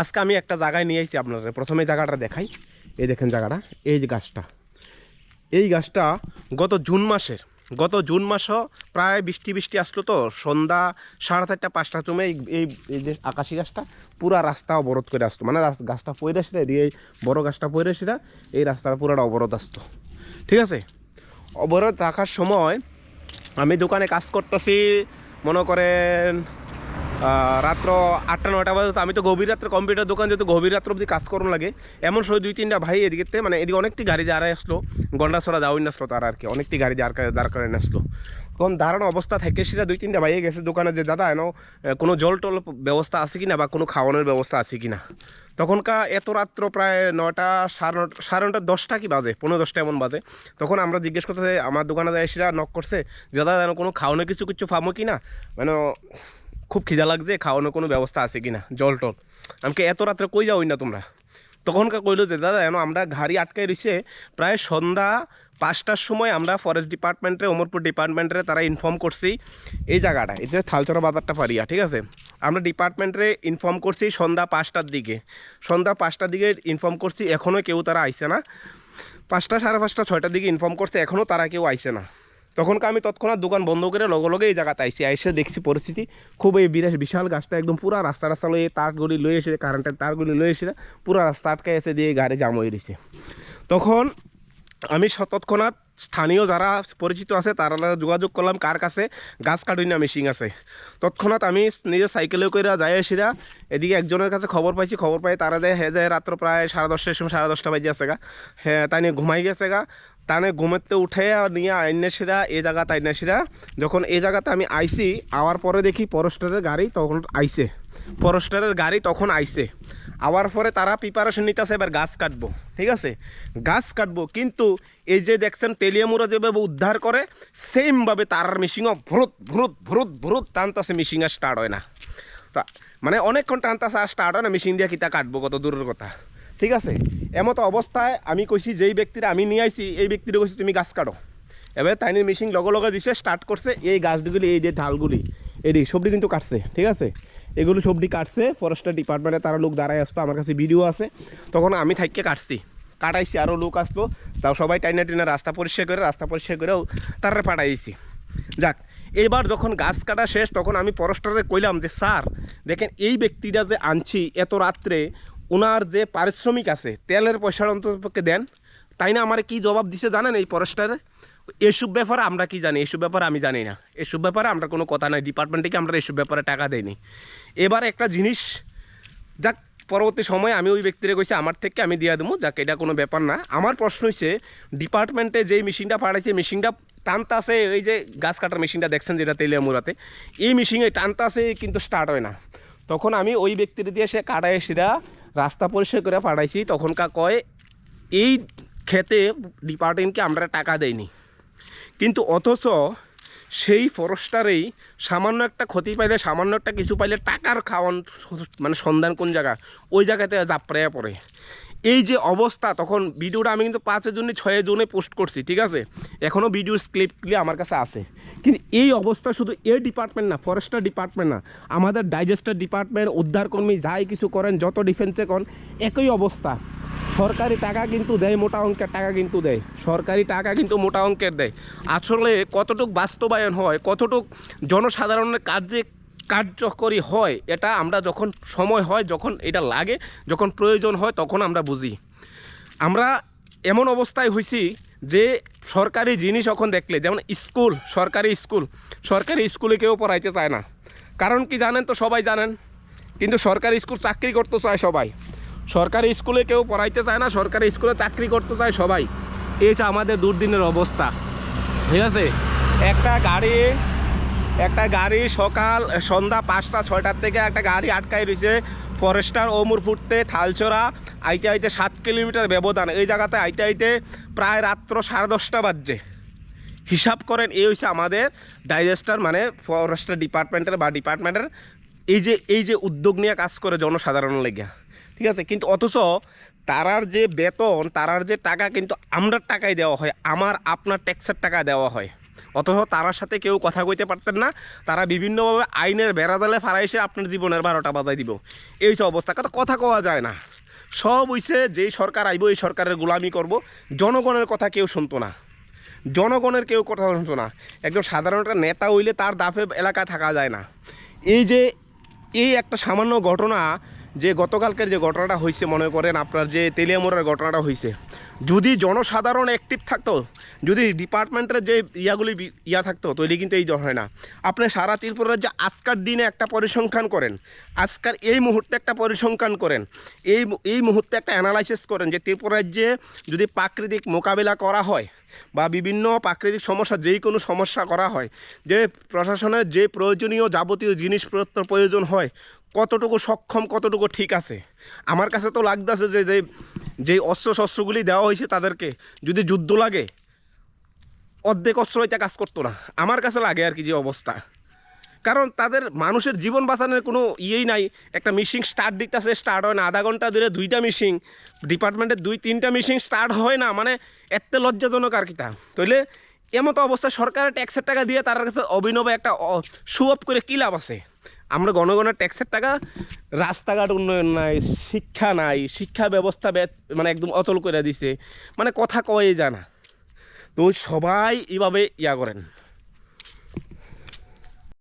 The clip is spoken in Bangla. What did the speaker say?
আজকে আমি একটা জায়গায় নিয়ে এসেছি আপনাদের। প্রথমে জায়গাটা দেখাই। এই দেখেন জায়গাটা, এই যে গাছটা। এই গাছটা গত জুন মাসের, গত জুন মাসও প্রায় বৃষ্টি বৃষ্টি আসলো তো, সন্ধ্যা সাড়ে চারটা পাঁচটা সময় এই এই যে আকাশি গাছটা পুরা রাস্তা অবরোধ করে আসতো। মানে গাছটা পয়রে আসলে এই বড় গাছটা পয়রে সেটা, এই রাস্তাটা পুরাটা অবরোধ আসতো। ঠিক আছে? অবরোধ থাকার সময় আমি দোকানে কাজ করতেছি, মনে করেন রাত্র আটটা নটা বাজে আমি তো গভীর রাত্রে কম্পিউটার দোকান যেহেতু গভীর রাত্র অবধি কাজ করুন লাগে। এমন সময় দুই, তিনটা ভাই এদিকে মানে এদিকে অনেকটি গাড়ি দাঁড়ায় আসলো গন্ডাছড়া যাওয়াই আসলো তারা আর কি, অনেকটি গাড়ি দাঁড় করে- দাঁড় করে আসলো তখন দাঁড়ানো অবস্থা থেকে, সেটা দুই, তিনটা ভাইয়ে গেছে দোকানে যে, দাদা, এন কোনো জল টল ব্যবস্থা আছে কিনা বা কোনো খাওয়ানোর ব্যবস্থা আছে কিনা? তখনকার এত রাত্র প্রায় নটা সাড়ে নটা সাড়ে নটা দশটা কি বাজে, পনেরো দশটা এমন বাজে। তখন আমরা জিজ্ঞেস করতে আমার দোকানে যায় সেটা নক করছে? যে, দাদা যেন কোনো খাওয়ানো কিছু কিছু ফামো কিনা? মানে খুব খিদা লাগছে, খাওয়ানোর কোনো ব্যবস্থা আছে কি না জল টল। আমাকে এত রাত্রে কই যাওই না তোমরা? তখনকার কইলো যে, দাদা যেন আমরা গাড়ি আটকাই রয়েছে প্রায় সন্ধ্যা পাঁচটার সময় আমরা ফরেস্ট ডিপার্টমেন্টে ওমরপুর ডিপার্টমেন্টে তারা ইনফর্ম করছি এই জায়গাটা এটা থালচরা বাজারটা পারিয়া ঠিক আছে? আমরা ডিপার্টমেন্টে ইনফর্ম করছি সন্ধ্যা পাঁচটার দিকে। সন্ধ্যা পাঁচটার দিকে ইনফর্ম করছি এখনও কেউ তারা আইছে না। পাঁচটা সাড়ে পাঁচটা, ছয়টার দিকে ইনফর্ম করছে এখনও তারা কেউ আইসে না। তখনকার আমি তৎক্ষণাৎ দোকান বন্ধ করে লগে লগে এই জায়গাতে আইসি, আইসে দেখছি পরিস্থিতি। খুব এই বিরাট বিশাল গাছটা, একদম পুরো রাস্তা রাস্তা লয়ে তারগুলি লয়ে এসে কারেন্টের তারগুলি লয়ে এসে পুরো রাস্তা আটকে এসে দিয়ে গাড়ি জাম হয়ে রয়েছে। তখন আমি তৎক্ষণাৎ স্থানীয় যারা পরিচিত আছে, তারা যোগাযোগ করলাম, কার কাছে? গাছ কাটুই না মেশিন আছে। তৎক্ষণাৎ আমি নিজে সাইকেলে করে যাই এসিরা এদিকে একজনের কাছে খবর পাইছি, খবর পাই তারা যায় হে যায় রাত্র প্রায় সাড়ে দশটার সময় সাড়ে দশটা বাজে আছে গা। হ্যাঁ তাই নিয়ে ঘুমাই গেছে গা। তানে ঘুমেতে উঠে নিয়ে আইনেসিরা এই জায়গাতে তাইনেসিরা যখন এই জায়গাতে আমি আইছি আওয়ার পরে দেখি ফরেস্টারের গাড়ি তখন আইছে ফরেস্টারের গাড়ি তখন আইসে। আওয়ার পরে তারা প্রিপারেশন নিতেছে, এবার গাছ কাটবো, ঠিক আছে? গাছ কাটবো, কিন্তু এই যে দেখছেন তেলিয়ামুরা যেভাবে উদ্ধার করে সেমভাবে তার মিশিংও ভ্রুত ভ্রুত ভ্রুত ভ্রুত টানতাছে মেশিন আর স্টার্ট হয় না। তা মানে অনেকক্ষণ টানতাছে আর স্টার্ট হয় না মিশিং দিয়ে কিতা কাটবো কত দূরের কথা? ঠিক আছে? এমতো অবস্থায় আমি কইছি যেই ব্যক্তিরা আমি নিয়ে আইছি, এই ব্যক্তিরা কইছি তুমি গাছ কাটো। এবার তাইনি মেশিন লগে লগে দিছে স্টার্ট করছে এই গাছগুলি এই যে ঢালগুলি এডি সবটি কিন্তু কাটছে, ঠিক আছে? এগুলো সবটি কাটছে ফরেস্টার ডিপার্টমেন্টে তারা লোক দাঁড়ায় আসতো, আমার কাছে ভিডিও আছে। তখন আমি থাইকে কাটছি। কাটাইছি আরও লোক আসতো তাও সবাই টাইনা টিনা রাস্তা পরিষ্কার করে, রাস্তা পরিষ্কার করেও তারা পাঠাইছি যাক, এবার যখন গাছ কাটা শেষ, তখন আমি ফরেস্টারে কইলাম যে, স্যার, দেখেন, এই ব্যক্তিটা যে আনছি, এত রাত্রে ওনার যে পারিশ্রমিক আছে, তেলের পয়সার অন্ততপক্ষে দেন। তাই না আমার কি জবাব দিছে জানেন এই ফরেস্টারে? এসব ব্যাপারে আমরা কি জানি? এসব ব্যাপারে আমি জানি না। এসব ব্যাপারে আমরা কোনো কথা নাই। ডিপার্টমেন্ট থেকে আমরা এসব ব্যাপারে টাকা দেয়নি এবার একটা জিনিস, যাক, পরবর্তী সময়ে আমি ওই ব্যক্তিরে কইছি, আমার থেকে আমি দিয়ে দেবো যাক, এটা কোনো ব্যাপার না। আমার প্রশ্ন হচ্ছে ডিপার্টমেন্টে যেই মেশিনটা পাঠাইছে মেশিনটা টানতাছে, এই যে গাছ কাটার মেশিনটা দেখছেন যেটা তেলে তেলিয়ামুরাতে এই মেশিনে টানতাছে, কিন্তু স্টার্ট হয় না। তখন আমি ওই ব্যক্তির দিয়ে সে কাটায় সেটা রাস্তা পরিষ্কার করে পাঠাইছি তখনকার কয়, এই খেতে ডিপার্টমেন্টকে আমরা টাকা দেয়নি কিন্তু অথচ সেই ফরেস্টারেই সামান্য একটা ক্ষতি পাইলে, সামান্য একটা কিছু পাইলে টাকার খাওয়ান মানে সন্ধান কোন জায়গা? ওই জায়গাতে জাপড়াইয়া পড়ে। এই যে অবস্থা, তখন ভিডিওটা আমি কিন্তু পাঁচের জন্য, ছয়ের জনে পোস্ট করছি, ঠিক আছে? এখনও ভিডিও ক্লিপগুলি আমার কাছে আছে। কিন্তু এই অবস্থা শুধু এ ডিপার্টমেন্ট না ফরেস্টার ডিপার্টমেন্ট না, আমাদের ডাইজেস্টার ডিপার্টমেন্ট উদ্ধারকর্মী যাই কিছু করেন, যত ডিফেন্সে করেন, একই অবস্থা। সরকারি টাকা কিন্তু দেয়, মোটা অঙ্কের টাকা কিন্তু দেয়। সরকারি টাকা কিন্তু মোটা অঙ্কের দেয়। আসলে কতটুক বাস্তবায়ন হয়, কতটুক জনসাধারণের কার্যে কার্যকরী হয়, এটা আমরা যখন সময় হয়, যখন এটা লাগে, যখন প্রয়োজন হয়, তখন আমরা বুঝি। আমরা এমন অবস্থায় হয়েছি যে সরকারি জিনিস এখন দেখলে, যেমন স্কুল, সরকারি স্কুল, সরকারি স্কুলে কেউ পড়াইতে চায় না। কারণ কি জানেন তো সবাই জানেন? কিন্তু সরকারি স্কুল চাকরি করতে চায় সবাই। সরকারি স্কুলে কেউ পড়াইতে চায় না, সরকারি স্কুলে চাকরি করতে চায় সবাই। এই আমাদের দুর্দিনের অবস্থা। ঠিক আছে? একটা গাড়ি একটা গাড়ি সকাল, সন্ধ্যা পাঁচটা, ছয়টার থেকে একটা গাড়ি আটকাই রয়েছে ফরেস্টার ওমর ফুটতে থালচরা, আইতে আইতে সাত কিলোমিটার ব্যবধান। এই জায়গাতে আইতে আইতে প্রায় রাত্র সাড়ে দশটা বাজছে। হিসাব করেন, এই হচ্ছে আমাদের ডাইজেস্টার মানে ফরেস্টার ডিপার্টমেন্টের বা ডিপার্টমেন্টের এই যে এই যে উদ্যোগ নিয়ে কাজ করে জনসাধারণ লেগে ঠিক আছে? কিন্তু অথচ তারার যে বেতন, তারার যে টাকা কিন্তু আমরা টাকায় দেওয়া হয়, আমার, আপনার ট্যাক্সের টাকা দেওয়া হয়। অথচ তারার সাথে কেউ কথা কইতে পারতেন না। তারা বিভিন্নভাবে আইনের বেড়াজালে ফারাইসে আপনার জীবনের বারোটা বাজাই দিব। এই সব অবস্থা। কথা কওয়া যায় না। সব হইছে যেই সরকার আইব, এই সরকারের গোলামি করব। জনগণের কথা কেউ শুনতো না। জনগণের কেউ কথা শুনতো না। একজন সাধারণ একটা নেতা হইলে তার দাফে এলাকায় থাকা যায় না। এই যে, এই একটা সামান্য ঘটনা যে গতকালকের যে ঘটনাটা হয়েছে, মনে করেন আপনার যে তেলিয়ামোড়ার ঘটনাটা হয়েছে, যদি জনসাধারণ অ্যাক্টিভ থাকতো, যদি ডিপার্টমেন্টের যে ইয়াগুলি ইয়া থাকতো তৈরি কিন্তু এই হয় না। আপনি সারা ত্রিপুরা রাজ্যে আজকার দিনে একটা পরিসংখ্যান করেন। আজকার এই মুহূর্তে একটা পরিসংখ্যান করেন। এই এই মুহূর্তে একটা অ্যানালাইসিস করেন যে ত্রিপুরা রাজ্যে যদি প্রাকৃতিক মোকাবিলা করা হয় বা বিভিন্ন প্রাকৃতিক সমস্যা, যেই কোনো সমস্যা করা হয়, যে প্রশাসনের যে প্রয়োজনীয় যাবতীয় জিনিসপত্র প্রয়োজন হয় কতটুকু সক্ষম, কতটুকু ঠিক আছে? আমার কাছে তো লাগতেছে যে যে, যেই অস্ত্র শস্ত্রগুলি দেওয়া হয়েছে তাদেরকে যদি যুদ্ধ লাগে, অর্ধেক অস্ত্র হইতে কাজ করতো না। আমার কাছে লাগে আর কি যে অবস্থা। কারণ তাদের মানুষের জীবন বাঁচানোর কোনো ইয়েই নাই। একটা মিশিং স্টার্ট দিকটাছে স্টার্ট হয় না। আধা ঘণ্টা ধরে দুইটা মিশিং ডিপার্টমেন্টের দুই, তিনটা মিশিং স্টার্ট হয় না। মানে এত লজ্জাজনক আর কি তা। তাইলে এমতো অবস্থা সরকারের ট্যাক্সের টাকা দিয়ে তার কাছে অভিনব একটা শু অফ করে কী লাভ আছে? আমরা গণগণের ট্যাক্সের টাকা, রাস্তাঘাট উন্নয়ন নাই, শিক্ষা নাই, শিক্ষা ব্যবস্থা মানে একদম অচল করে দিছে। মানে কথা কয়ে জানা তো সবাই এভাবে ইয়া করেন।